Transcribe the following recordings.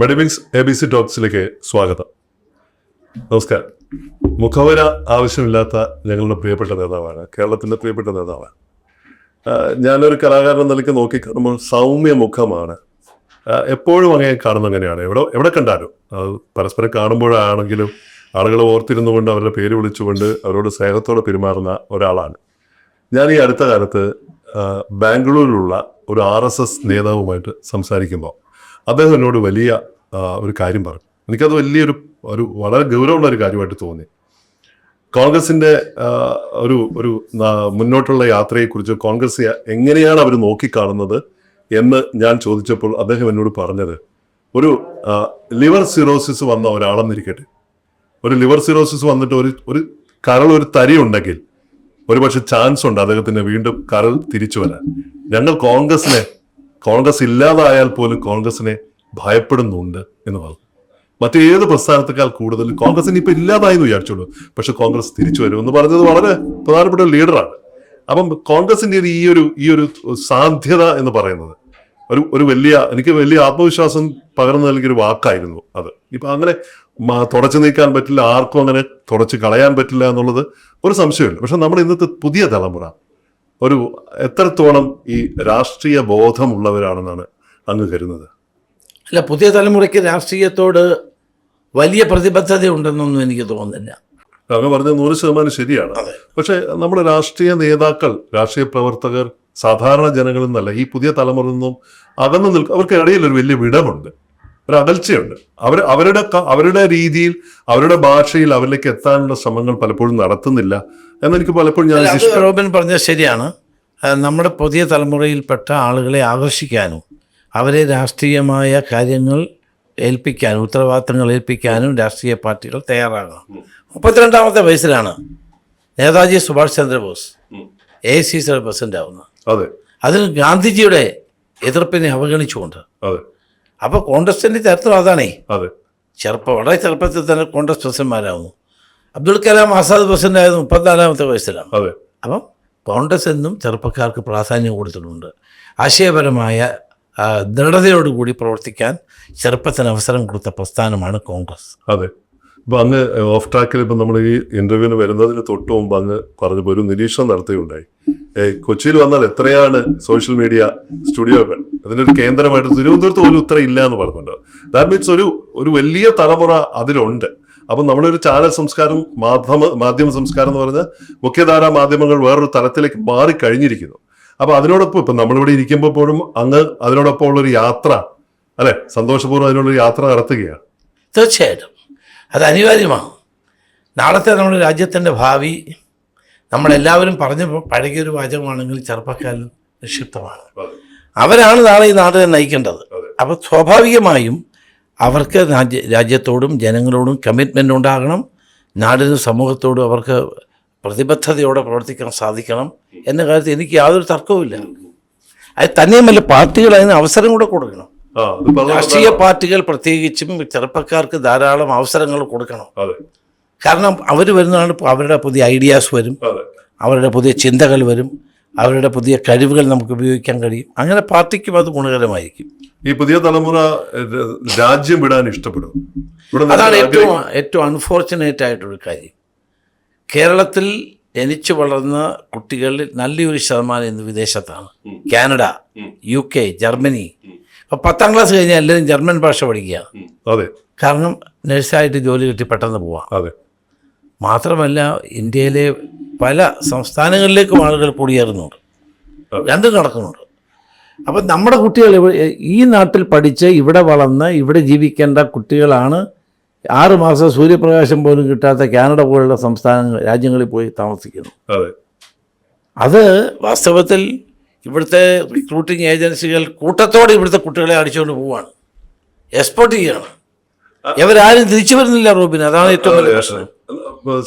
Medimix A B C ടോക്സിലേക്ക് സ്വാഗതം. നമസ്കാരം. മുഖവര ആവശ്യമില്ലാത്ത ഞങ്ങളുടെ പ്രിയപ്പെട്ട നേതാവാണ് കേരളത്തിന്റെ പ്രിയപ്പെട്ട നേതാവാണ്. ഞാനൊരു കലാകാരൻ നിലയ്ക്ക് നോക്കിക്കാണുമ്പോൾ സൗമ്യ മുഖമാണ് എപ്പോഴും അങ്ങനെ കാണുന്ന അങ്ങനെയാണ്. എവിടെ എവിടെ കണ്ടാലും. പരസ്പരം കാണുമ്പോഴാണെങ്കിലും ആളുകൾ ഓർത്തിരുന്നുകൊണ്ട് അവരുടെ പേര് വിളിച്ചുകൊണ്ട് അവരോട് സ്നേഹത്തോടെ പെരുമാറുന്ന ഒരാളാണ്. ഞാൻ ഈ അടുത്ത കാലത്ത് ബാംഗ്ലൂരിലുള്ള ഒരു ആർ എസ് എസ് നേതാവുമായിട്ട് സംസാരിക്കുമ്പോൾ അദ്ദേഹം എന്നോട് വലിയ ഒരു കാര്യം പറഞ്ഞു. എനിക്കത് വലിയൊരു ഒരു വളരെ ഗൗരവമുള്ള ഒരു കാര്യമായിട്ട് തോന്നി. കോൺഗ്രസിന്റെ ഒരു ഒരു മുന്നോട്ടുള്ള യാത്രയെക്കുറിച്ച് കോൺഗ്രസ് എങ്ങനെയാണ് അവർ നോക്കിക്കാണുന്നത് എന്ന് ഞാൻ ചോദിച്ചപ്പോൾ അദ്ദേഹം എന്നോട് പറഞ്ഞത് ഒരു ലിവർ സിറോസിസ് വന്ന ഒരാളെന്നിരിക്കട്ടെ. ഒരു ലിവർ സിറോസിസ് വന്നിട്ട് ഒരു ഒരു കരൾ ഒരു തരി ഉണ്ടെങ്കിൽ ഒരുപക്ഷെ ചാൻസ് ഉണ്ട് അദ്ദേഹത്തിന് വീണ്ടും കരൾ തിരിച്ചു വരാൻ. ഞങ്ങൾ കോൺഗ്രസിനെ കോൺഗ്രസ് ഇല്ലാതായാൽ പോലും കോൺഗ്രസിനെ ഭയപ്പെടുന്നുണ്ട് എന്ന് പറഞ്ഞു. മറ്റേത് പ്രസ്ഥാനത്തെക്കാൾ കൂടുതൽ കോൺഗ്രസിന് ഇപ്പൊ ഇല്ലാതായി എന്ന് വിചാരിച്ചോളൂ. പക്ഷെ കോൺഗ്രസ് തിരിച്ചു വരും എന്ന് പറഞ്ഞത് വളരെ പ്രധാനപ്പെട്ട ഒരു ലീഡറാണ് അപ്പം കോൺഗ്രസിന്റെ ഈ ഒരു ഈ ഒരു സാധ്യത എന്ന് പറയുന്നത് ഒരു ഒരു വലിയ എനിക്ക് വലിയ ആത്മവിശ്വാസം പകർന്നു നൽകിയൊരു വാക്കായിരുന്നു അത്. ഇപ്പൊ അങ്ങനെ തുടച്ചു നീക്കാൻ പറ്റില്ല ആർക്കും അങ്ങനെ തുടച്ചു കളയാൻ പറ്റില്ല എന്നുള്ളത് ഒരു സംശയമില്ല പക്ഷെ നമ്മുടെ ഇന്നത്തെ പുതിയ തലമുറ ഒരു എത്രത്തോളം ഈ രാഷ്ട്രീയ ബോധമുള്ളവരാണെന്നാണ് അങ്ങ് കരുതുന്നത്. അല്ല പുതിയ തലമുറയ്ക്ക് രാഷ്ട്രീയത്തോട് വലിയ പ്രതിബദ്ധത ഉണ്ടെന്നൊന്നും എനിക്ക് തോന്നുന്നില്ല. അങ്ങ് പറഞ്ഞത് നൂറ് ശതമാനം ശരിയാണ്. പക്ഷെ നമ്മുടെ രാഷ്ട്രീയ നേതാക്കൾ രാഷ്ട്രീയ പ്രവർത്തകർ സാധാരണ ജനങ്ങളിൽ നിന്നല്ല ഈ പുതിയ തലമുറയിൽ നിന്നും അകന്നു നിൽക്കും അവർക്ക് ഇടയിൽ ഒരു വലിയ വിടമുണ്ട് ഒരു അകൽച്ചയുണ്ട് അവർ അവരുടെ അവരുടെ രീതിയിൽ അവരുടെ ഭാഷയിൽ അവരിലേക്ക് എത്താനുള്ള ശ്രമങ്ങൾ പലപ്പോഴും നടത്തുന്നില്ല എന്നെനിക്ക് പലപ്പോഴും ഞാൻ റോബിൻ പറഞ്ഞത് ശരിയാണ്. നമ്മുടെ പുതിയ തലമുറയിൽപ്പെട്ട ആളുകളെ ആകർഷിക്കാനും അവരെ രാഷ്ട്രീയമായ കാര്യങ്ങൾ ഏൽപ്പിക്കാനും ഉത്തരവാദിത്തങ്ങൾ ഏൽപ്പിക്കാനും രാഷ്ട്രീയ പാർട്ടികൾ തയ്യാറാകണം. മുപ്പത്തിരണ്ടാമത്തെ വയസ്സിലാണ് നേതാജി സുഭാഷ് ചന്ദ്രബോസ് എ സി സിയുടെ പ്രസിഡന്റ് ആവുന്നത് അതെ. അതിന് ഗാന്ധിജിയുടെ എതിർപ്പിനെ അവഗണിച്ചുകൊണ്ട് അപ്പോൾ കോൺഗ്രസിന്റെ ചരിത്രം അതാണേ. അതെ. ചെറുപ്പം വളരെ ചെറുപ്പത്തിൽ തന്നെ കോൺഗ്രസ് പ്രസിഡന്റ്മാരാകുന്നു. അബ്ദുൽ കലാം ആസാദ് പ്രസിഡന്റ് ആയത് മുപ്പത്തിനാലാമത്തെ വയസ്സിലാണ്. അതെ. അപ്പം കോൺഗ്രസ് എന്നും ചെറുപ്പക്കാർക്ക് പ്രാധാന്യം കൊടുത്തിട്ടുണ്ട്. ആശയപരമായ ദൃഢതയോടുകൂടി പ്രവർത്തിക്കാൻ ചെറുപ്പത്തിന് അവസരം കൊടുത്ത പ്രസ്ഥാനമാണ് കോൺഗ്രസ്. അതെ. ഇപ്പം അങ്ങ് ഓഫ് ട്രാക്കിൽ ഇപ്പം നമ്മൾ ഈ ഇന്റർവ്യൂവിന് വരുന്നതിന് തൊട്ട് മുമ്പ് അങ്ങ് പറഞ്ഞപ്പോൾ ഒരു നിരീക്ഷണം നടത്തുകയുണ്ടായി. കൊച്ചിയിൽ വന്നാൽ എത്രയാണ് സോഷ്യൽ മീഡിയ സ്റ്റുഡിയോകൾ? അതിന്റെ ഒരു കേന്ദ്രമായിട്ട് തിരുവനന്തപുരത്ത് പോലും ഉത്തരം ഇല്ല എന്ന് പറഞ്ഞിട്ടുണ്ട്. ദാറ്റ് മീൻസ് ഒരു ഒരു വലിയ തലമുറ അതിലുണ്ട്. അപ്പം നമ്മളൊരു ചാനൽ സംസ്കാരം മാധ്യമ മാധ്യമ സംസ്കാരം എന്ന് പറഞ്ഞാൽ മുഖ്യധാരാ മാധ്യമങ്ങൾ വേറൊരു തലത്തിലേക്ക് മാറിക്കഴിഞ്ഞിരിക്കുന്നു അപ്പൊ അതിനോടൊപ്പം ഇപ്പൊ നമ്മളിവിടെ ഇരിക്കുമ്പോൾ പോലും അങ്ങ് അതിനോടൊപ്പം ഉള്ളൊരു യാത്ര അല്ലെ? സന്തോഷപൂർവം അതിനുള്ളൊരു യാത്ര നടത്തുകയാണ്. തീർച്ചയായിട്ടും. അത് അനിവാര്യമാണ്. നാളത്തെ നമ്മുടെ രാജ്യത്തിന്റെ ഭാവി നമ്മളെല്ലാവരും പറഞ്ഞ പഴകിയൊരു വാചകമാണെങ്കിൽ ചെറുപ്പക്കാരിൽ നിക്ഷിപ്തമാണ്. അവരാണ് നാളെ ഈ നാടിനെ നയിക്കേണ്ടത്. അപ്പം അപ്പോൾ സ്വാഭാവികമായും അവർക്ക് രാജ്യ രാജ്യത്തോടും ജനങ്ങളോടും കമ്മിറ്റ്മെന്റ് ഉണ്ടാകണം. നാടിനും സമൂഹത്തോടും അവർക്ക് പ്രതിബദ്ധതയോടെ പ്രവർത്തിക്കാൻ സാധിക്കണം എന്ന കാര്യത്തിൽ എനിക്ക് യാതൊരു തർക്കവുമില്ല അത് തന്നെയുമല്ല പാർട്ടികൾ അതിന് അവസരം കൂടെ കൊടുക്കണം. രാഷ്ട്രീയ പാർട്ടികൾ പ്രത്യേകിച്ചും ചെറുപ്പക്കാർക്ക് ധാരാളം അവസരങ്ങൾ കൊടുക്കണം. കാരണം അവർ വരുന്നതാണ് അവരുടെ പുതിയ ഐഡിയാസ് വരും. അവരുടെ പുതിയ ചിന്തകൾ വരും. അവരുടെ പുതിയ കഴിവുകൾ നമുക്ക് ഉപയോഗിക്കാൻ കഴിയും. അങ്ങനെ പാർട്ടിക്കും അത് ഗുണകരമായിരിക്കും. ഈ പുതിയ തലമുറ രാജ്യം വിടാൻ ഇഷ്ടപ്പെടും. അതാണ് ഏറ്റവും ഏറ്റവും അൺഫോർച്ചുനേറ്റ് ആയിട്ടൊരു കാര്യം. കേരളത്തിൽ ജനിച്ചു വളർന്ന കുട്ടികളിൽ നല്ലൊരു ശതമാനം ഇന്ന് വിദേശത്താണ്. Canada U K Germany. അപ്പം പത്താം ക്ലാസ് കഴിഞ്ഞാൽ എല്ലാവരും ജർമ്മൻ ഭാഷ പഠിക്കുകയാണ് അതെ. കാരണം നഴ്സായിട്ട് ജോലി കിട്ടി പെട്ടെന്ന് പോവാം. അതെ. മാത്രമല്ല ഇന്ത്യയിലെ പല സംസ്ഥാനങ്ങളിലേക്കും ആളുകൾ കുടിയേറുന്നുണ്ട് രണ്ടും നടക്കുന്നുണ്ട്. അപ്പം നമ്മുടെ കുട്ടികൾ ഈ നാട്ടിൽ പഠിച്ച് ഇവിടെ വളർന്ന് ഇവിടെ ജീവിക്കേണ്ട കുട്ടികളാണ് ആറ് മാസം സൂര്യപ്രകാശം പോലും കിട്ടാത്ത കാനഡ പോലുള്ള സംസ്ഥാനങ്ങൾ രാജ്യങ്ങളിൽ പോയി താമസിക്കുന്നു അതെ. വാസ്തവത്തിൽ ഇവിടുത്തെ റിക്രൂട്ടിംഗ് ഏജൻസികൾ കൂട്ടത്തോടെ ഇവിടുത്തെ കുട്ടികളെ അടിച്ചുകൊണ്ട് പോവാണ് എക്സ്പോർട്ട് ചെയ്യാണ്. ഇവരാരും തിരിച്ചു വരുന്നില്ല റോബിൻ അതാണ് ഏറ്റവും വലിയ പ്രശ്നം.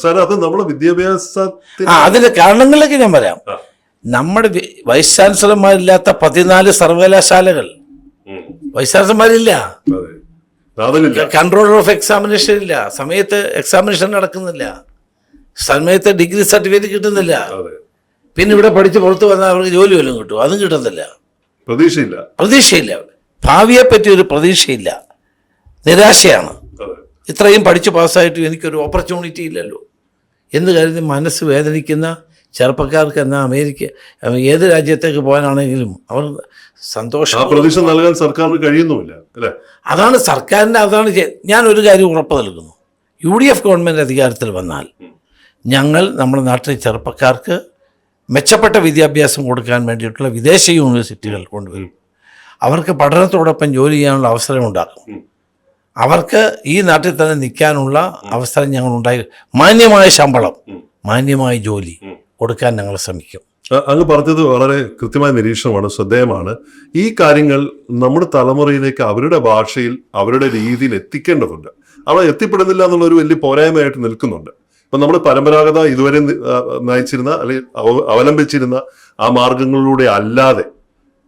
സാർ അത് നമ്മുടെ വിദ്യാഭ്യാസത്തിന് ആ അതിന്റെ കാരണങ്ങളിലേക്ക് ഞാൻ പറയാം നമ്മുടെ വൈസ് ചാൻസലർമാരില്ലാത്ത പതിനാല് സർവകലാശാലകൾ. വൈസ് ചാൻസലർമാരില്ല കൺട്രോളർ ഓഫ് എക്സാമിനേഷൻ ഇല്ല. സമയത്ത് എക്സാമിനേഷൻ നടക്കുന്നില്ല. സമയത്ത് ഡിഗ്രി സർട്ടിഫിക്കറ്റ് കിട്ടുന്നില്ല. പിന്നെ ഇവിടെ പഠിച്ച് പുറത്ത് വന്നാൽ അവർക്ക് ജോലി വല്ലതും കിട്ടും. അതും കിട്ടുന്നില്ല. പ്രതീക്ഷയില്ല. പ്രതീക്ഷയില്ല. ഭാവിയെ പറ്റി ഒരു പ്രതീക്ഷയില്ല. നിരാശയാണ്. ഇത്രയും പഠിച്ച് പാസ്സായിട്ടും എനിക്കൊരു ഓപ്പർച്യൂണിറ്റി ഇല്ലല്ലോ. എന്ന് കരുതി മനസ്സ് വേദനിക്കുന്ന ചെറുപ്പക്കാർക്ക് എന്നാൽ അമേരിക്ക ഏത് രാജ്യത്തേക്ക് പോകാനാണെങ്കിലും അവർ സന്തോഷം പ്രതീക്ഷ നൽകാൻ സർക്കാർ കഴിയുന്നുമില്ല അല്ലേ? അതാണ് സർക്കാരിന്റെ അതാണ് ഞാൻ ഒരു കാര്യം ഉറപ്പ് നൽകുന്നു. യു ഡി എഫ് ഗവൺമെന്റ് അധികാരത്തിൽ വന്നാൽ ഞങ്ങൾ നമ്മുടെ നാട്ടിലെ ചെറുപ്പക്കാർക്ക് മെച്ചപ്പെട്ട വിദ്യാഭ്യാസം കൊടുക്കാൻ വേണ്ടിയിട്ടുള്ള വിദേശ യൂണിവേഴ്സിറ്റികൾ കൊണ്ടുവരും. അവർക്ക് പഠനത്തോടൊപ്പം ജോലി ചെയ്യാനുള്ള അവസരം ഉണ്ടാക്കും ഉം. അവർക്ക് ഈ നാട്ടിൽ തന്നെ നിൽക്കാനുള്ള അവസരം ഞങ്ങൾ ഉണ്ടായി. മാന്യമായ ശമ്പളം. മാന്യമായ ജോലി കൊടുക്കാൻ ഞങ്ങൾ ശ്രമിക്കും. അങ്ങ് പറഞ്ഞത് വളരെ കൃത്യമായ നിരീക്ഷണമാണ് ശ്രദ്ധേയമാണ്. ഈ കാര്യങ്ങൾ നമ്മുടെ തലമുറയിലേക്ക് അവരുടെ ഭാഷയിൽ അവരുടെ രീതിയിൽ എത്തിക്കേണ്ടതുണ്ട്. അവ എത്തിപ്പെടുന്നില്ല എന്നുള്ള ഒരു വലിയ പോരായ്മയായിട്ട് നിൽക്കുന്നുണ്ട്. ഇപ്പൊ നമ്മൾ പരമ്പരാഗത ഇതുവരെ നയിച്ചിരുന്ന അല്ലെങ്കിൽ അവ- അവലംബിച്ചിരുന്ന ആ മാർഗങ്ങളിലൂടെ അല്ലാതെ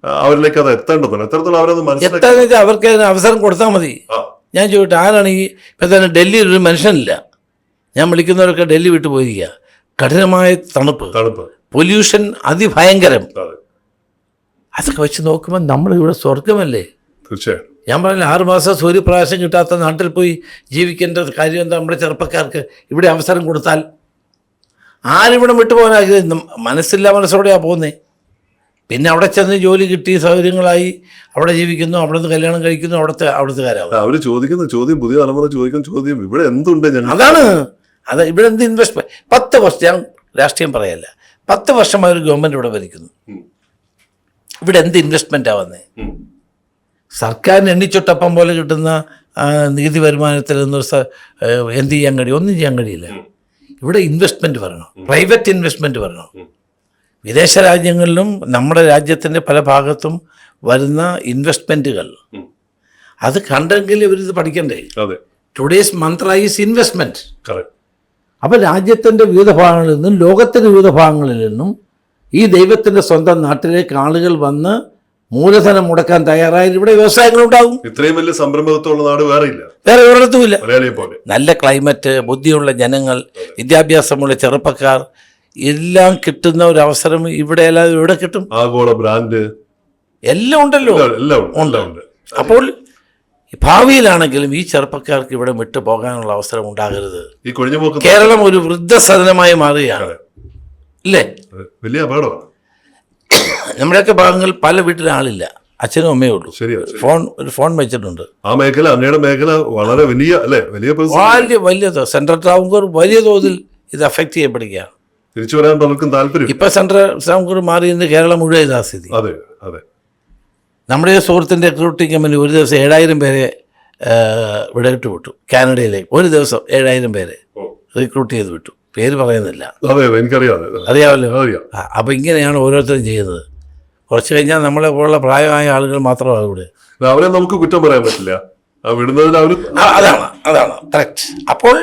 അവരിലേക്ക് അത് എത്തേണ്ടതുണ്ട്. എത്രത്തോളം അവരത് മനസ്സിലാക്കി അവർക്ക് അവസരം കൊടുത്താൽ മതി. ഞാൻ ചോദിട്ടെ ആരാണ് ഈ ഇപ്പം തന്നെ ഡൽഹിയിൽ ഒരു മനുഷ്യനില്ല? ഞാൻ വിളിക്കുന്നവരൊക്കെ ഡൽഹി വിട്ടു പോയിരിക്കുക കഠിനമായ തണുപ്പ്. തണുപ്പ്. പൊല്യൂഷൻ അതിഭയങ്കരം. അതൊക്കെ വെച്ച് നോക്കുമ്പോൾ നമ്മളിവിടെ സ്വർഗമല്ലേ തീർച്ചയായും ഞാൻ പറഞ്ഞു ആറ് മാസം സൂര്യപ്രകാശം കിട്ടാത്ത നാട്ടിൽ പോയി ജീവിക്കേണ്ട കാര്യം എന്താ നമ്മുടെ ചെറുപ്പക്കാർക്ക് ഇവിടെ അവസരം കൊടുത്താൽ? ആരിവിടെ ആഗ്രഹിക്കുന്നു മനസ്സില്ല മനസ്സോടെയാണ് പോകുന്നത് പിന്നെ അവിടെ ചെന്ന് ജോലി കിട്ടി സൗകര്യങ്ങളായി. അവിടെ ജീവിക്കുന്നു അവിടെ നിന്ന് കല്യാണം കഴിക്കുന്നു അവിടുത്തെ അവിടുത്തെ കാര്യം. അവർ ചോദിക്കുന്ന ചോദ്യം പുതിയ തലമുറ ചോദിക്കുന്ന ചോദ്യം ഇവിടെ എന്തുണ്ട് ഞങ്ങൾ അതാണ്. അത് ഇവിടെ എന്ത് ഇൻവെസ്റ്റ്മെന്റ് പത്ത് വർഷം ഞാൻ രാഷ്ട്രീയം പറയല്ല. പത്ത് വർഷമായി ഒരു ഗവൺമെന്റ് ഇവിടെ ഭരിക്കുന്നു. ഇവിടെ എന്ത് ഇൻവെസ്റ്റ്മെന്റ് ആവുന്നത്. സർക്കാരിന് എണ്ണിച്ചൊട്ടപ്പം പോലെ കിട്ടുന്ന നികുതി വരുമാനത്തിൽ നിന്നൊരു എന്ത് ചെയ്യാൻ കഴിയും? ഒന്നും ചെയ്യാൻ കഴിയില്ല. ഇവിടെ ഇൻവെസ്റ്റ്മെന്റ് വരണം. പ്രൈവറ്റ് ഇൻവെസ്റ്റ്മെന്റ് വരണം. വിദേശ രാജ്യങ്ങളിലും നമ്മുടെ രാജ്യത്തിന്റെ പല ഭാഗത്തും വരുന്ന ഇൻവെസ്റ്റ്മെന്റുകൾ. അത് കണ്ടെങ്കിൽ ഇവരിത് പഠിക്കണ്ടേ? അതെ. Today's mantra is investment correct അപ്പോൾ രാജ്യത്തിന്റെ വിവിധ ഭാഗങ്ങളിൽ നിന്നും ലോകത്തിന്റെ വിവിധ ഭാഗങ്ങളിൽ നിന്നും ഈ ദൈവത്തിന്റെ സ്വന്തം നാട്ടിലേക്ക് ആളുകൾ വന്ന് മൂലധനം മുടക്കാൻ തയ്യാറായാൽ ഇവിടെ വ്യവസായങ്ങൾ ഉണ്ടാവും ഇത്രയും വലിയ സംരംഭത്വമുള്ള നാട് വേറെ ഇല്ല. വേറെ ഒരിടത്തുമില്ല ഇല്ല. നല്ല ക്ലൈമറ്റ് ബുദ്ധിയുള്ള ജനങ്ങൾ വിദ്യാഭ്യാസമുള്ള ചെറുപ്പക്കാർ എല്ലാം കിട്ടുന്ന ഒരു അവസരം ഇവിടെ അല്ലാതെ ഇവിടെ കിട്ടും. ആഗോള ബ്രാൻഡ്. എല്ലാം ഉണ്ടല്ലോ. ഉണ്ട് അപ്പോൾ ഭാവിയിലാണെങ്കിലും ഈ ചെറുപ്പക്കാർക്ക് ഇവിടെ വിട്ടു പോകാനുള്ള അവസരം ഉണ്ടാകരുത്. ഈ കൊഴിഞ്ഞുപോക്ക് കേരളം ഒരു വൃദ്ധസദനമായി മാറുകയാണ്. ഇല്ലേ? വലിയ അപകടമാണ്. നമ്മുടെയൊക്കെ ഭാഗങ്ങളിൽ പല വീട്ടിലും ആളില്ല. അച്ഛനും അമ്മയേ ഉള്ളൂ. ശരി. ഫോൺ ഒരു ഫോൺ വെച്ചിട്ടുണ്ട്. ആ മേഖല അങ്ങയുടെ മേഖല വളരെ വലിയ അല്ലെ? വലിയ. വലിയ വലിയ സെൻട്രൽ ട്രാവൻകൂർ വലിയ തോതിൽ ഇത് അഫക്റ്റ് ചെയ്യപ്പെടുകയാണ്. തിരിച്ചു വരാൻ പലർക്കും താല്പര്യം ഇപ്പൊ സെൻട്രൽ ട്രാവൻകൂർ മാറി ഇന്ന് കേരളം മുഴുവൻ ഇതാ സ്ഥിതി. അതെ അതെ. നമ്മുടെ സുഹൃത്തിന്റെ സുഹൃത്തിന്റെ റിക്രൂട്ടിംഗ് കമ്പനി ഒരു ദിവസം ഏഴായിരം പേരെ ഇവിടെ ഇട്ട് വിട്ടു. കാനഡയിലേക്ക് ഒരു ദിവസം ഏഴായിരം പേരെ. റിക്രൂട്ട് ചെയ്ത് വിട്ടു. പേര് പറയുന്നില്ല. അറിയാമല്ലോ? അപ്പം ഇങ്ങനെയാണ് ഓരോരുത്തരും ചെയ്യുന്നത്. കുറച്ച് കഴിഞ്ഞാൽ നമ്മളെ പോലുള്ള പ്രായമായ ആളുകൾ മാത്രമാണ് ഇവിടെ അവരെ നമുക്ക് കുറ്റം പറയാൻ പറ്റില്ല. അതാണ് അതാണ് കറക്റ്റ് അപ്പോൾ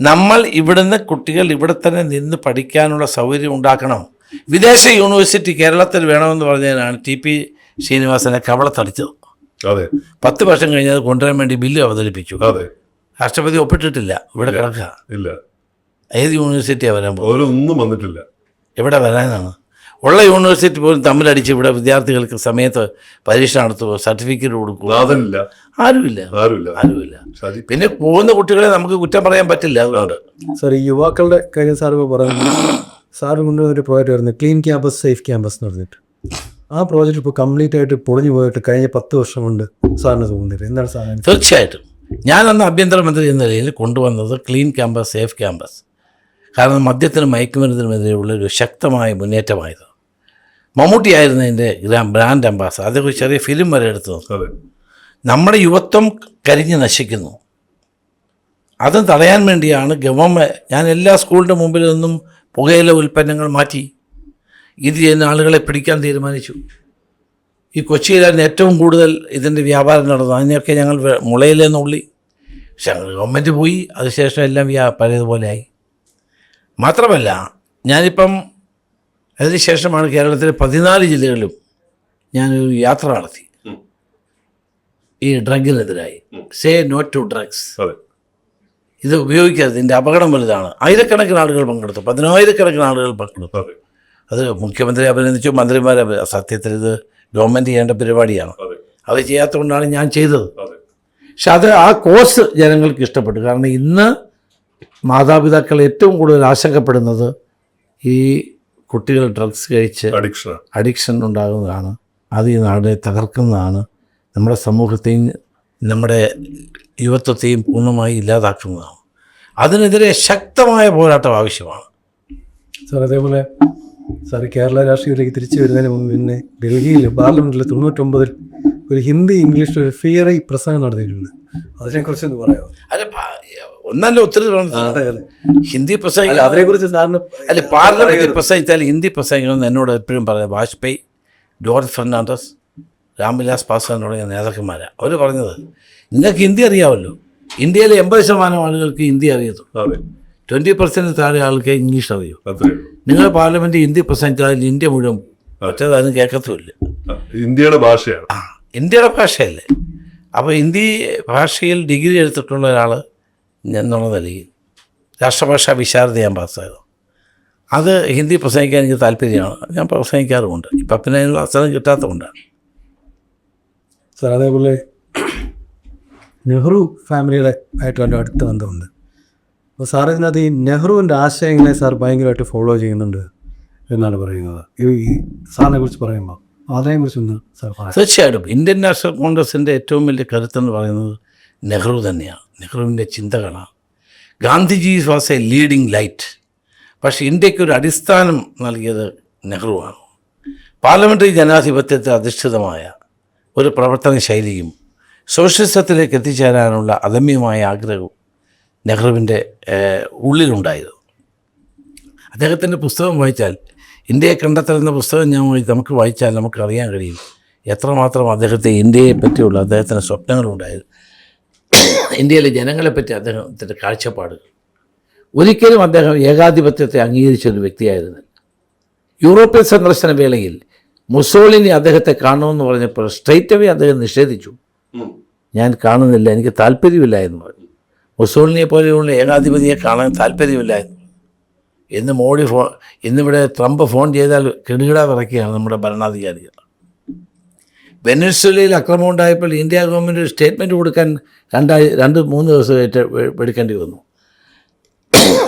നമ്മൾ ഇവിടുന്ന് കുട്ടികൾ ഇവിടെ തന്നെ നിന്ന് പഠിക്കാനുള്ള സൗകര്യം ഉണ്ടാക്കണം. വിദേശ യൂണിവേഴ്സിറ്റി കേരളത്തിൽ വേണമെന്ന് പറഞ്ഞതിനാണ് ടി പി ശ്രീനിവാസനെ കവളത്തടിച്ചത്. അതെ. പത്ത് വർഷം കഴിഞ്ഞ് അത് കൊണ്ടുവരാൻ വേണ്ടി ബില്ല് അവതരിപ്പിച്ചു. അതെ. രാഷ്ട്രപതി ഒപ്പിട്ടിട്ടില്ല. ഇവിടെ കിടക്കുക. ഇല്ല. ഏത് യൂണിവേഴ്സിറ്റിയാണ് വരാൻ പോകുന്നത്? ഒന്നും വന്നിട്ടില്ല. എവിടെ വരാനാണ്? ഉള്ള യൂണിവേഴ്സിറ്റി പോലും തമ്മിലടിച്ച് ഇവിടെ വിദ്യാർത്ഥികൾക്ക് സമയത്ത് പരീക്ഷ നടത്തുക സർട്ടിഫിക്കറ്റ് കൊടുക്കുക ആരുമില്ല. ആരുമില്ല. ആരുമില്ല. പിന്നെ പോകുന്ന കുട്ടികളെ നമുക്ക് കുറ്റം പറയാൻ പറ്റില്ല അതുകൊണ്ട്. സാർ ഈ യുവാക്കളുടെ കാര്യം സാർ ഇപ്പോൾ പറഞ്ഞു സാർ കൊണ്ടുവന്ന ഒരു പ്രോജക്റ്റ് ആയിരുന്നു. ക്ലീൻ ക്യാമ്പസ് സേഫ് ക്യാമ്പസ് എന്ന് പറഞ്ഞിട്ട്. ആ പ്രോജക്റ്റ് ഇപ്പോൾ കംപ്ലീറ്റ് ആയിട്ട് പൊളിഞ്ഞു പോയിട്ട് കഴിഞ്ഞ പത്ത് വർഷം കൊണ്ട് സാറിന് തോന്നുന്നില്ല എന്താണ് സാറിന്? തീർച്ചയായിട്ടും. ഞാൻ അന്ന് ആഭ്യന്തരമന്ത്രി എന്ന നിലയിൽ കൊണ്ടുവന്നത് ക്ലീൻ ക്യാമ്പസ് സേഫ് ക്യാമ്പസ് കാരണം മദ്യത്തിനും മയക്കുമരുന്നിനുമെതിരെയുള്ള ഒരു ശക്തമായ മുന്നേറ്റമായത്. മമ്മൂട്ടിയായിരുന്നു എന്റെ ഗ്രാം ബ്രാൻഡ് അംബാസഡർ. ഒരു ചെറിയ ഫിലിം വരെ എടുത്തു നമ്മുടെ യുവത്വം കരിഞ്ഞ് നശിക്കുന്നു. അത് തടയാൻ വേണ്ടിയാണ് ഗവൺമെന്റ് ഞാൻ എല്ലാ സ്കൂളിന്റെ മുമ്പിൽ നിന്നും പുകയില ഉൽപ്പന്നങ്ങൾ മാറ്റി. ഇത് ചെയ്യുന്ന ആളുകളെ പിടിക്കാൻ തീരുമാനിച്ചു. ഈ കൊച്ചിയിലാണ് ഏറ്റവും കൂടുതൽ ഇതിന്റെ വ്യാപാരം നടന്നത്. അതിനെയൊക്കെ ഞങ്ങൾ വെ- മുളയിലെ നുള്ളി പക്ഷെ ഞങ്ങൾ ഗവൺമെന്റ് പോയി. അതിനുശേഷം എല്ലാം വ്യാ പഴയതുപോലെയായി മാത്രമല്ല ഞാനിപ്പം അതിനുശേഷമാണ് കേരളത്തിലെ പതിനാല് ജില്ലകളിലും ഞാനൊരു യാത്ര നടത്തി. ഈ ഡ്രഗിനെതിരായി. സേ നോട്ട് ടു ഡ്രഗ്സ് ഇത് ഉപയോഗിക്കരുത് ഇതിന്റെ അപകടം വലുതാണ്. ആയിരക്കണക്കിന് ആളുകൾ പങ്കെടുത്തു. പതിനായിരക്കണക്കിന് ആളുകൾ പങ്കെടുത്തു. അതെ. മുഖ്യമന്ത്രി അഭിനന്ദിച്ചു മന്ത്രിമാരെ സത്യത്തിൽ ഇത് ഗവൺമെന്റ് ചെയ്യേണ്ട പരിപാടിയാണ്. അത്. ചെയ്യാത്തതുകൊണ്ടാണ് ഞാൻ ചെയ്തത്. പക്ഷെ അത് ആ കോഴ്സ് ജനങ്ങൾക്ക് ഇഷ്ടപ്പെട്ടു. കാരണം ഇന്ന് മാതാപിതാക്കൾ ഏറ്റവും കൂടുതൽ ആശങ്കപ്പെടുന്നത് ഈ കുട്ടികൾ ഡ്രഗ്സ് കഴിച്ച് അഡിക്ഷൻ അഡിക്ഷൻ ഉണ്ടാകുന്നതാണ്. അത് ഈ നാടിനെ തകർക്കുന്നതാണ്. നമ്മുടെ സമൂഹത്തെയും നമ്മുടെ യുവത്വത്തെയും പൂർണമായി ഇല്ലാതാക്കുന്നതാണ്. അതിനെതിരെ ശക്തമായ പോരാട്ടം ആവശ്യമാണ്. സാർ അതേപോലെ സാർ കേരള രാഷ്ട്രീയത്തിലേക്ക് തിരിച്ചു വരുന്നതിന് മുമ്പ് പിന്നെ ഡൽഹിയിൽ പാർലമെന്റിൽ തൊണ്ണൂറ്റൊമ്പതിൽ ഒരു ഹിന്ദി ഇംഗ്ലീഷിൽ ഒരു ഫിയറി പ്രസംഗം നടത്തിയിട്ടുണ്ട് അതിനെക്കുറിച്ച് ഒന്ന് പറയാമോ അല്ല ഒന്നല്ല ഒത്തിരി ഹിന്ദി അല്ല അവരെ കുറിച്ച് സാറിന് അല്ല പാർലമെന്റിൽ പ്രസംഗിച്ചാൽ ഹിന്ദി പ്രസംഗിക്കണം എന്നോട് എപ്പോഴും പറയാം വാജ്പേയി ജോർജ് ഫെർണാണ്ടസ് രാംവിലാസ് പാസ്വാൻ തുടങ്ങിയ നേതാക്കന്മാരാണ് അവർ പറഞ്ഞത് നിങ്ങൾക്ക് ഹിന്ദി അറിയാമല്ലോ. ഇന്ത്യയിലെ എൺപത് ശതമാനം ആളുകൾക്ക് ഹിന്ദി അറിയത്തു. ട്വന്റി പെർസെന്റ് താഴെ ആൾക്ക് ഇംഗ്ലീഷ് അറിയൂ. നിങ്ങൾ പാർലമെന്റ് ഹിന്ദി പ്രസംഗിച്ചാൽ ഇന്ത്യ മുഴുവൻ മറ്റേത് അതിന് കേൾക്കത്തുമില്ല. ഇന്ത്യയുടെ ഭാഷയാണ്. ആ ഇന്ത്യയുടെ ഭാഷയല്ലേ. അപ്പോൾ ഹിന്ദി ഭാഷയിൽ ഡിഗ്രി എടുത്തിട്ടുള്ള ഒരാൾ എന്നുള്ള നിലയിൽ. രാഷ്ട്രഭാഷാ വിശാരദ ഞാൻ പാസ്സായത് അത് ഹിന്ദി പ്രസംഗിക്കാൻ എനിക്ക് താല്പര്യമാണ്. ഞാൻ പ്രസംഗിക്കാറുമുണ്ട്. ഇപ്പം പിന്നെ അതിനുള്ള അവസരം കിട്ടാത്തതുകൊണ്ടാണ്. സാർ അതേപോലെ നെഹ്റു ഫാമിലിയുടെ ആയിട്ട് വളരെ അടുത്ത ബന്ധമുണ്ട്. അപ്പോൾ സാർ ഇതിനകത്ത് ഈ നെഹ്റുവിന്റെ ആശയങ്ങളെ സാർ ഭയങ്കരമായിട്ട് ഫോളോ ചെയ്യുന്നുണ്ട് എന്നാണ് പറയുന്നത്. ഈ സാറിനെ കുറിച്ച് പറയുമ്പോൾ അതിനെക്കുറിച്ച് ഒന്ന് സാർ തീർച്ചയായിട്ടും. ഇന്ത്യൻ നാഷണൽ കോൺഗ്രസിന്റെ ഏറ്റവും വലിയ കരുത്തെന്ന് പറയുന്നത് നെഹ്റു തന്നെയാണ് നെഹ്റുവിന്റെ ചിന്തകളാണ് Gandhiji was a leading light പക്ഷേ ഇന്ത്യയ്ക്ക് ഒരു അടിസ്ഥാനം നൽകിയത് നെഹ്റുവാണ്. പാർലമെന്ററി ജനാധിപത്യത്തെ അധിഷ്ഠിതമായ ഒരു പ്രവർത്തന ശൈലിയും സോഷ്യലിസത്തിലേക്ക് എത്തിച്ചേരാനുള്ള അദമ്യമായ ആഗ്രഹവും നെഹ്റുവിന്റെ ഉള്ളിലുണ്ടായിരുന്നു. അദ്ദേഹത്തിന്റെ പുസ്തകം വായിച്ചാൽ ഇന്ത്യയെ കണ്ടെത്തലെന്ന പുസ്തകം ഞാൻ നമുക്ക് വായിച്ചാൽ നമുക്ക് അറിയാൻ കഴിയും എത്രമാത്രം അദ്ദേഹത്തെ ഇന്ത്യയെ പറ്റിയുള്ള അദ്ദേഹത്തിന്റെ സ്വപ്നങ്ങളുണ്ടായത് ഇന്ത്യയിലെ ജനങ്ങളെപ്പറ്റി അദ്ദേഹത്തിന്റെ കാഴ്ചപ്പാടുകൾ. ഒരിക്കലും അദ്ദേഹം ഏകാധിപത്യത്തെ അംഗീകരിച്ച ഒരു വ്യക്തിയായിരുന്നില്ല. യൂറോപ്യൻ സന്ദർശന വേളയിൽ മുസോളിനി അദ്ദേഹത്തെ കാണുമെന്ന് പറഞ്ഞപ്പോൾ സ്ട്രൈറ്റ് അവേ അദ്ദേഹം നിഷേധിച്ചു. ഞാൻ കാണുന്നില്ല എനിക്ക് താല്പര്യമില്ല എന്ന് പറഞ്ഞു. മുസോളിനിയെ പോലെയുള്ള ഏകാധിപതിയെ കാണാൻ താല്പര്യമില്ല എന്ന് ഇന്ന് മോഡി ഫോൺ ഇന്നിവിടെ ട്രംപ് ഫോൺ ചെയ്താൽ കിടുകിട വിറയ്ക്കുകയാണ് നമ്മുടെ ഭരണാധികാരികൾ. വെനസ്വലയിൽ അക്രമം ഉണ്ടായപ്പോൾ ഇന്ത്യ ഗവൺമെന്റ് ഒരു സ്റ്റേറ്റ്മെന്റ് കൊടുക്കാൻ രണ്ടായി രണ്ട് മൂന്ന് ദിവസമായിട്ട് എടുക്കേണ്ടി വന്നു.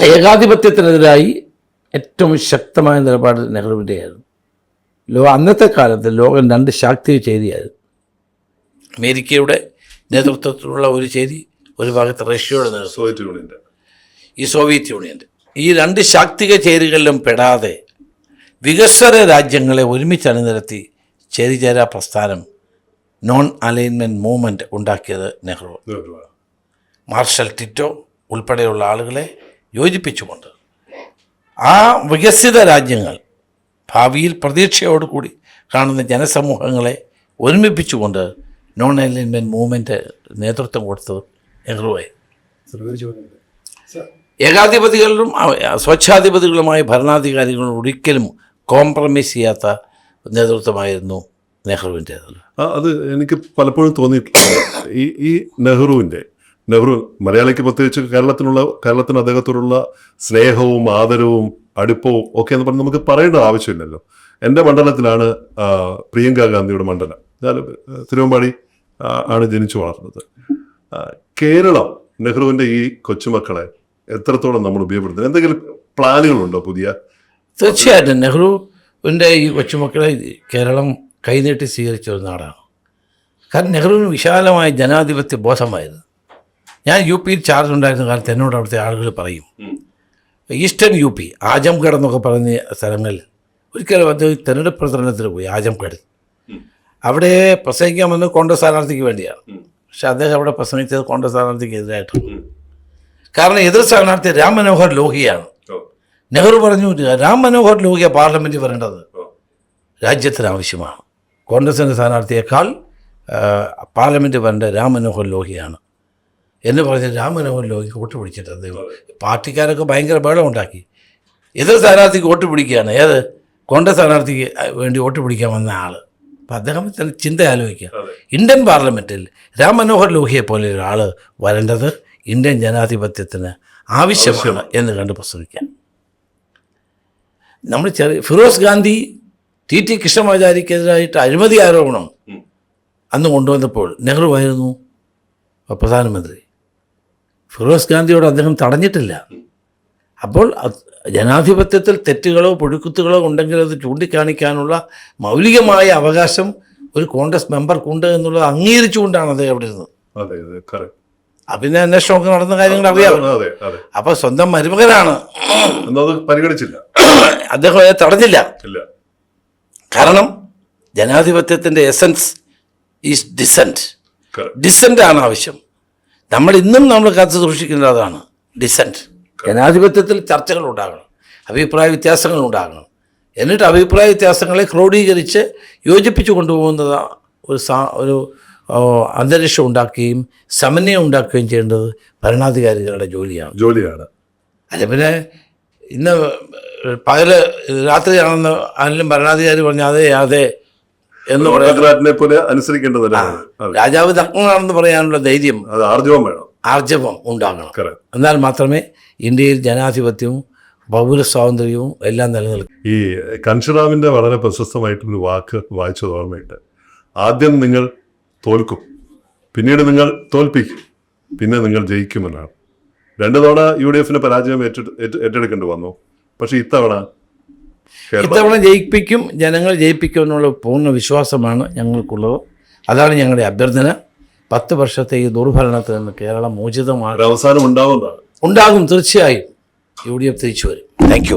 ഏകാധിപത്യത്തിനെതിരായി ഏറ്റവും ശക്തമായ നിലപാട് നെഹ്റുവിന്റെ ആയിരുന്നു ലോ അന്നത്തെ കാലത്ത് ലോകം രണ്ട് ശാക്തി ചെയ്തിയായിരുന്നു അമേരിക്കയുടെ നേതൃത്വത്തിലുള്ള ഒരു ചേരി ഒരു ഭാഗത്ത് റഷ്യയുടെ സോവിയറ്റ് യൂണിയന്റെ ഈ സോവിയറ്റ് യൂണിയന്റെ ഈ രണ്ട് ശാക്തിക ചേരികളിലും പെടാതെ വികസ്വര രാജ്യങ്ങളെ ഒരുമിച്ച് അണിനിരത്തി ചേരിചേരാ പ്രസ്ഥാനം നോൺ അലൈൻമെന്റ് മൂവ്മെന്റ് ഉണ്ടാക്കിയത് നെഹ്റു. മാർഷൽ ടിറ്റോ ഉൾപ്പെടെയുള്ള ആളുകളെ യോജിപ്പിച്ചുകൊണ്ട് ആ വികസിത രാജ്യങ്ങൾ ഭാവിയിൽ പ്രതീക്ഷയോടുകൂടി കാണുന്ന ജനസമൂഹങ്ങളെ ഒരുമിപ്പിച്ചുകൊണ്ട് നോൺ അലൈൻമെന്റ് മൂവ്മെന്റ് നേതൃത്വം കൊടുത്തത് നെഹ്റുവെ ഏകാധിപതികളിലും സ്വച്ഛാധിപതികളുമായ ഭരണാധികാരികളും ഒരിക്കലും കോംപ്രമൈസ് ചെയ്യാത്ത നേതൃത്വമായിരുന്നു നെഹ്റുവിന്റേത് അത്. എനിക്ക് പലപ്പോഴും തോന്നിയിട്ടുണ്ട് ഈ ഈ നെഹ്റുവിന്റെ നെഹ്റു മലയാളിക്ക് പ്രത്യേകിച്ച് കേരളത്തിനുള്ള കേരളത്തിന് അദ്ദേഹത്തോടുള്ള സ്നേഹവും ആദരവും അടുപ്പവും ഒക്കെ എന്ന് പറഞ്ഞ് നമുക്ക് പറയേണ്ട ആവശ്യമില്ലല്ലോ. എന്റെ മണ്ഡലത്തിലാണ് പ്രിയങ്കാ ഗാന്ധിയുടെ മണ്ഡലം. ഞാൻ തിരുവമ്പാടി ആണ് ജനിച്ചു വളർന്നത്. കേരളം നെഹ്റുവിന്റെ ഈ കൊച്ചുമക്കളെ എത്രത്തോളം നമ്മൾ ഉപയോഗപ്പെടുത്തുന്നത് എന്തെങ്കിലും പ്ലാനുകളുണ്ടോ പുതിയ? തീർച്ചയായിട്ടും നെഹ്റുവിന്റെ ഈ കൊച്ചുമക്കളെ കേരളം കൈനീട്ടി സ്വീകരിച്ച ഒരു നാടാണ്. കാരണം നെഹ്റുവിന് വിശാലമായ ജനാധിപത്യ ബോധമായിരുന്നു. ഞാൻ യു പിയിൽ ചാർജ് ഉണ്ടായിരുന്ന കാലത്ത് എന്നോട് അവിടുത്തെ ആളുകൾ പറയും ഈസ്റ്റേൺ യു പി ആജംഗഡ് എന്നൊക്കെ പറയുന്ന സ്ഥലങ്ങളിൽ ഒരിക്കലും അദ്ദേഹം തെരഞ്ഞെടുപ്പ് പ്രചരണത്തിന് പോയി ആജംഗഡ്. അവിടെ പ്രസംഗിക്കാൻ വന്നത് കോൺഗ്രസ് സ്ഥാനാർത്ഥിക്ക് വേണ്ടിയാണ്. പക്ഷെ അദ്ദേഹം അവിടെ പ്രസംഗിച്ചത് കോൺഗ്രസ് സ്ഥാനാർത്ഥിക്ക് എതിരായിട്ടാണ്. കാരണം എതിർ സ്ഥാനാർത്ഥി രാം മനോഹർ ലോഹിയാണ്. നെഹ്റു പറഞ്ഞു രാം മനോഹർ ലോഹിയ പാർലമെന്റിൽ വരേണ്ടത് രാജ്യത്തിന് ആവശ്യമാണ്. കോൺഗ്രസിന്റെ സ്ഥാനാർത്ഥിയേക്കാൾ പാർലമെന്റിൽ വരേണ്ട രാം മനോഹർ ലോഹിയാണ്. എന്ന് പറഞ്ഞ് രാം മനോഹർ ലോഹിക്ക് വോട്ട് പിടിച്ചിട്ട് അദ്ദേഹം. പാർട്ടിക്കാരൊക്കെ ഭയങ്കര ബഹളം ഉണ്ടാക്കി. എതിർ സ്ഥാനാർത്ഥിക്ക് വോട്ട് പിടിക്കുകയാണ്. ഏത്? കോൺഗ്രസ് സ്ഥാനാർത്ഥിക്ക് വേണ്ടി വോട്ട് പിടിക്കാൻ വന്ന ആൾ അപ്പം അദ്ദേഹം തന്നെ ചിന്ത ആലോചിക്കുക. ഇന്ത്യൻ പാർലമെന്റിൽ രാം മനോഹർ ലോഹിയെ പോലെ ഒരാൾ വരേണ്ടത് ഇന്ത്യൻ ജനാധിപത്യത്തിന് ആവശ്യമാണ്. എന്ന് കണ്ട് പ്രസംഗിക്കാം. നമ്മൾ ചെറിയ ഫിറോസ് ഗാന്ധി ടി ടി കൃഷ്ണമാചാരിക്കെതിരായിട്ട് അഴിമതി ആരോപണം അന്ന് കൊണ്ടുവന്നപ്പോൾ നെഹ്റു ആയിരുന്നു പ്രധാനമന്ത്രി. ഫിറോസ് ഗാന്ധിയോട് അദ്ദേഹം തടഞ്ഞിട്ടില്ല. അപ്പോൾ ജനാധിപത്യത്തിൽ തെറ്റുകളോ പുഴുക്കുത്തുകളോ ഉണ്ടെങ്കിൽ അത് ചൂണ്ടിക്കാണിക്കാനുള്ള മൗലികമായ അവകാശം ഒരു കോൺഗ്രസ് മെമ്പർക്കുണ്ട് എന്നുള്ളത് അംഗീകരിച്ചുകൊണ്ടാണ് അദ്ദേഹം അവിടെ ഇരുന്നത്. പിന്നെ അന്വേഷണമൊക്കെ നടന്ന കാര്യങ്ങൾ അറിയാം അപ്പൊ സ്വന്തം മരുമകനാണ്. പരിഗണിച്ചില്ല. അദ്ദേഹം അത് തടഞ്ഞില്ല. കാരണം ജനാധിപത്യത്തിന്റെ essence is decent Correct. Decent ആണ് ആവശ്യം. നമ്മൾ ഇന്നും നമ്മൾ കാത്തു സൂക്ഷിക്കുന്നത് അതാണ്. ഡിസെന്റ് ജനാധിപത്യത്തിൽ ചർച്ചകൾ ഉണ്ടാകണം. അഭിപ്രായ വ്യത്യാസങ്ങൾ ഉണ്ടാകണം. എന്നിട്ട് അഭിപ്രായ വ്യത്യാസങ്ങളെ ക്രോഡീകരിച്ച് യോജിപ്പിച്ചു കൊണ്ടുപോകുന്നത് ഒരു സാ ഒരു അന്തരീക്ഷം ഉണ്ടാക്കുകയും സമന്വയം ഉണ്ടാക്കുകയും ചെയ്യേണ്ടത് ഭരണാധികാരികളുടെ ജോലിയാണ്. ജോലിയാണ്. അല്ല പിന്നെ ഇന്ന് പകൽ രാത്രിയാണെന്ന് ആരെങ്കിലും ഭരണാധികാരി പറഞ്ഞു അതെ അതെ എന്ന് പറയാം പോലെ അനുസരിക്കേണ്ടതല്ല? രാജാവ് തക്കങ്ങളാണെന്ന് പറയാനുള്ള ധൈര്യം അത് ആർജവം വേണം. ആർജവം ഉണ്ടാകണം. എന്നാൽ മാത്രമേ ഇന്ത്യയിൽ ജനാധിപത്യവും പൗര സ്വാതന്ത്ര്യവും എല്ലാം നിലനിൽക്കും. ഈ കൻഷറാമിന്റെ വളരെ പ്രശസ്തമായിട്ടൊരു വാക്ക് വായിച്ചത് ഓർമ്മയുണ്ട്. ആദ്യം നിങ്ങൾ തോൽക്കും പിന്നീട് നിങ്ങൾ തോൽപ്പിക്കും പിന്നെ നിങ്ങൾ ജയിക്കുമെന്നാണ്. രണ്ടു തവണ യു ഡി എഫിന് പരാജയം ഏറ്റെടുക്കേണ്ടി വന്നു. പക്ഷെ ഇത്തവണ ഇത്തവണ ജയിപ്പിക്കും ജനങ്ങൾ ജയിപ്പിക്കും എന്നുള്ള പൂർണ വിശ്വാസമാണ് ഞങ്ങൾക്കുള്ളത്. അതാണ് ഞങ്ങളുടെ അഭ്യർത്ഥന. പത്ത് വർഷത്തെ ഈ ദുർഭരണത്തിൽ നിന്ന് കേരളം മോചിതമാണ് അവസാനം ഉണ്ടാവുന്നതാണ്. ഉണ്ടാകും തീർച്ചയായും. യു ഡി എഫ് തിരിച്ചു വരും താങ്ക് യു